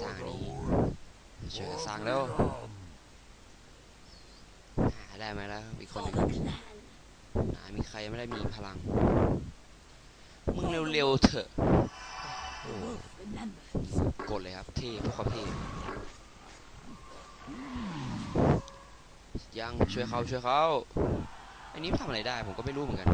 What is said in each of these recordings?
สร้างนี้ช่วยกันสร้างแล้วหาได้ไหมแล้วอีกคนหนึ่งหามีใครไม่ได้มีพลัง มึงเร็วๆเถอะกดเลยครับเท่พวกเขาเท่ยังช่วยเขาช่วยเขาอันนี้ทำอะไรได้ผมก็ไม่รู้เหมือนกัน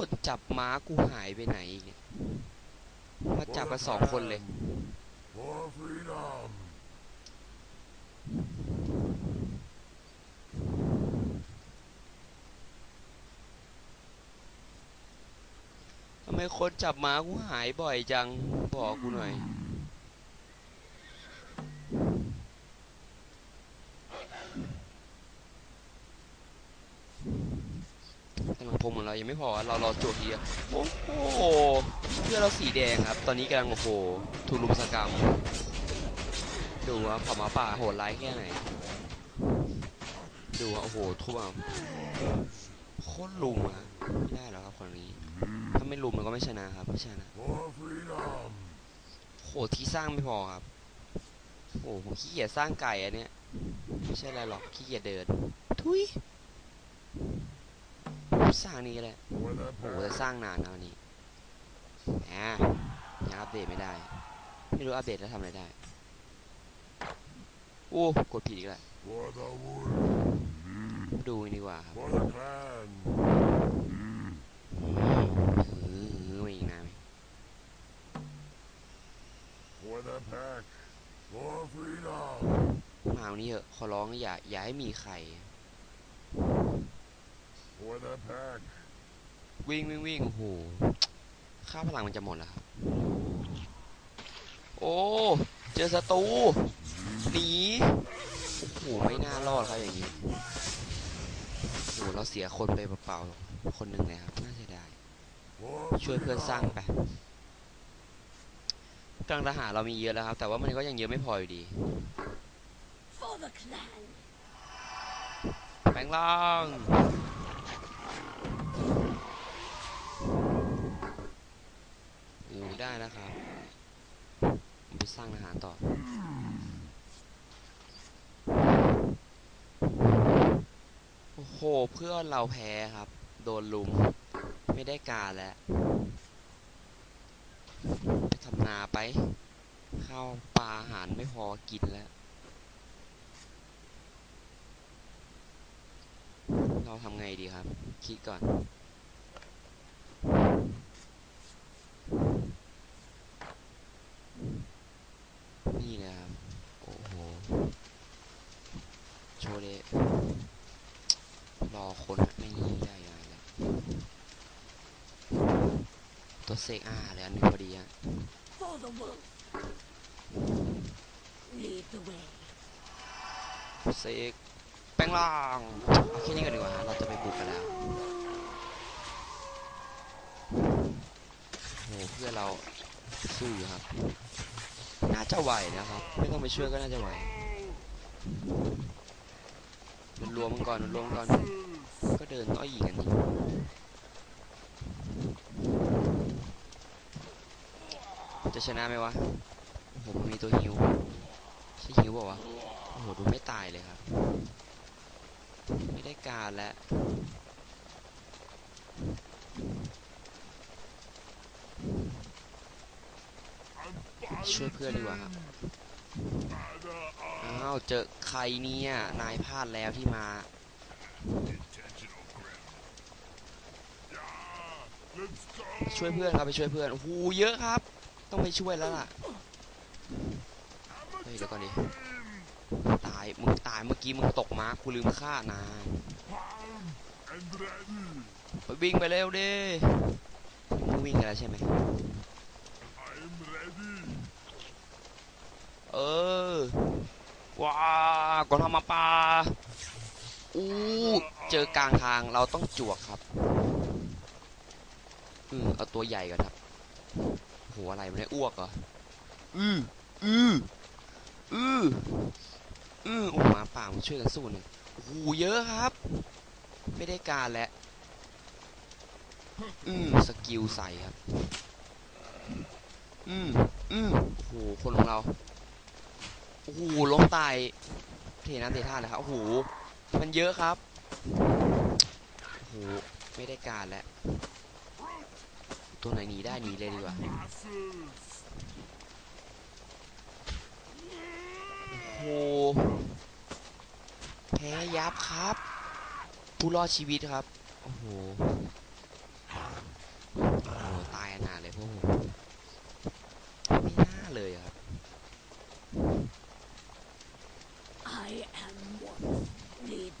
คนจับม้ากูหายไปไหนอีกเนี่ยมาจับมาสองคนเลย For freedom. ทำไมคนจับม้ากูหายบ่อยจัง บอกกูหน่อย กำลังพงของเรายังไม่พอเรารอจวดเดียวโอ้โหเพื่อเราสีแดงครับ ตอนนี้กำลังโอ้โหถูลุมสกรรม ดูว่าผ่ามาป่าโหดร้ายแค่ไหน ดูว่าโอ้โหท่วมโคตรลุมอะไม่ได้หรอกครับคนนี้ ถ้าไม่ลุมมันก็ไม่ชนะครับไม่ชนะโหที่สร้างไม่พอครับโอ้ผมขี้เกียจสร้างไก่อันเนี้ยไม่ใช่อะไรหรอกขี้เกียจเดิน ทุย สร้างนี่ก็ได้ For the โอ้โหจะสร้างนานนะวันนี้แหมยังอัปเดตไม่ได้ ไม่รู้อัปเดตแล้วทำอะไรได้ โอ้กดผิดอีกแล้วดูดีกว่าครับมือมาอีกนานไหมาวันนี้เถอะขอร้องอย่าอย่าให้มีใคร วิ่งวิ่งวิ่งโอ้โหค่าพลังมันจะหมดแล้วครับ โอ้ เจอศัตรูหนีโอ้โหไม่น่ารอดครับอย่างนี้โอ้โหเราเสียคนไปเปล่าๆคนหนึ่งเลยครับน่าเสียดาย For ช่วยเพื่อนสร้างไปกลางทหารเรามีเยอะแล้วครับ แต่ว่ามันก็ยังเยอะไม่พออยู่ดี For the clan. แปลงร่าง ได้นะครับผมไปสร้างทหารต่อ โอ้โห เพื่อนเราแพ้ครับ โดนลุม ไม่ได้การแล้วไปทำนาไป ข้าวปลาอาหารไม่พอกินแล้ว เราทำไงดีครับ คิดก่อนนะครับ โอ้โห โชว์เดะรอคนอะไม่นี่ได้ยังไงเลยตัวเซกอาเลยอันนี้พอดีอะ For the wolf. Lead the way. เซกแป้งล่างเอาแค่นี้ก่อนดีกว่าฮะเราจะไปบุกกันแล้วโอ้โหเพื่อนเราสู้อยู่ครับ น่าจะไหวนะครับ ไม่ต้องไปช่วยก็น่าจะไหว มันรวมมันก่อนมันรวมมันก่อน ก็เดินต้อยหยิงกันอยู่จะชนะไหมวะโหมันมีตัวฮิวใช่ฮิวเปล่าวะโอ้โหดูไม่ตายเลยครับ ไม่ได้การแล้วช่วยเพื่อนดีกว่าครับ อ้าวเจอใครเนี่ย นายพลาดแล้วที่มาช่วยเพื่อนครับไปช่วยเพื่อนโอ้โหเยอะครับ ต้องไปช่วยแล้วล่ะเฮ้ยเดี๋ยวก่อนดิตายมึงตายเมื่อกี้มึงตกม้ากูลืมฆ่านายไปวิ่งไปเร็วดิมึงวิ่งกันแล้วใช่ไหมเออ ว้ากองทัพหมาป่าอู้เจอกลางทางเราต้องจวกครับอืมเอาตัวใหญ่ก่อนครับโหอะไรมันได้อ้วกเหรออืออืออืออือโอ้หมาป่ามาช่วยกันสู้หนึ่งโอ้โหเยอะครับ ไม่ได้การแล้วอืมสกิลใส่ครับ อืมอืมโอ้โหคนของเราโอ้โหล้มตายเทน้ำเทท่าเลยครับโอ้โหมันเยอะครับโอ้โหไม่ได้การแล้วตัวไหนหนีได้หนีเลยดีกว่าโอ้โหแพ้ยับครับ ผู้รอดชีวิตครับ โอ้โห